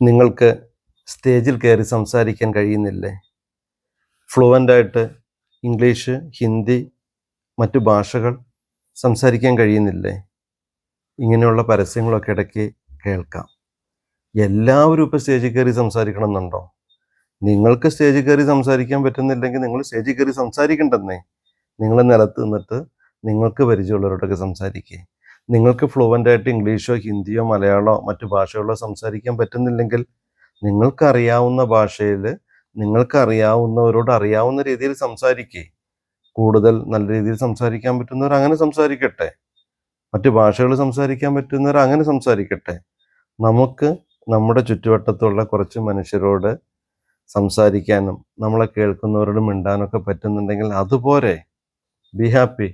നിങ്ങൾക്ക് സ്റ്റേജിൽ കയറി സംസാരിക്കാൻ കഴിയുന്നില്ലേ? ഫ്ലുവന്റായിട്ട് ഇംഗ്ലീഷ് ഹിന്ദി മറ്റു ഭാഷകൾ സംസാരിക്കാൻ കഴിയുന്നില്ലേ? ഇങ്ങനെയുള്ള പരസ്യങ്ങളൊക്കെ ഇടയ്ക്ക് കേൾക്കാം. എല്ലാവരും ഇപ്പോൾ സ്റ്റേജിൽ കയറി സംസാരിക്കണം എന്നുണ്ടോ നിങ്ങൾക്ക് സ്റ്റേജിൽ കയറി സംസാരിക്കാൻ പറ്റുന്നില്ലെങ്കിൽ നിങ്ങൾ സ്റ്റേജിൽ കയറി സംസാരിക്കണ്ടെന്നേ. നിങ്ങൾ നിലത്ത് നിന്നിട്ട് നിങ്ങൾക്ക് പരിചയമുള്ളവരോടൊക്കെ സംസാരിക്കുക നിങ്ങൾക്ക് ഫ്ലുവന്റ് ആയിട്ട് ഇംഗ്ലീഷോ ഹിന്ദിയോ മലയാളമോ മറ്റു ഭാഷകളോ സംസാരിക്കാൻ പറ്റുന്നില്ലെങ്കിൽ നിങ്ങൾക്കറിയാവുന്ന ഭാഷയിൽ നിങ്ങൾക്കറിയാവുന്നവരോട് അറിയാവുന്ന രീതിയിൽ സംസാരിക്കേ. കൂടുതൽ നല്ല രീതിയിൽ സംസാരിക്കാൻ പറ്റുന്നവർ അങ്ങനെ സംസാരിക്കട്ടെ. മറ്റു ഭാഷകൾ സംസാരിക്കാൻ പറ്റുന്നവർ അങ്ങനെ സംസാരിക്കട്ടെ. നമുക്ക് നമ്മുടെ ചുറ്റുവട്ടത്തുള്ള കുറച്ച് മനുഷ്യരോട് സംസാരിക്കാനും നമ്മളെ കേൾക്കുന്നവരോട് മിണ്ടാനൊക്കെ പറ്റുന്നുണ്ടെങ്കിൽ അതുപോലെ ബി ഹാപ്പി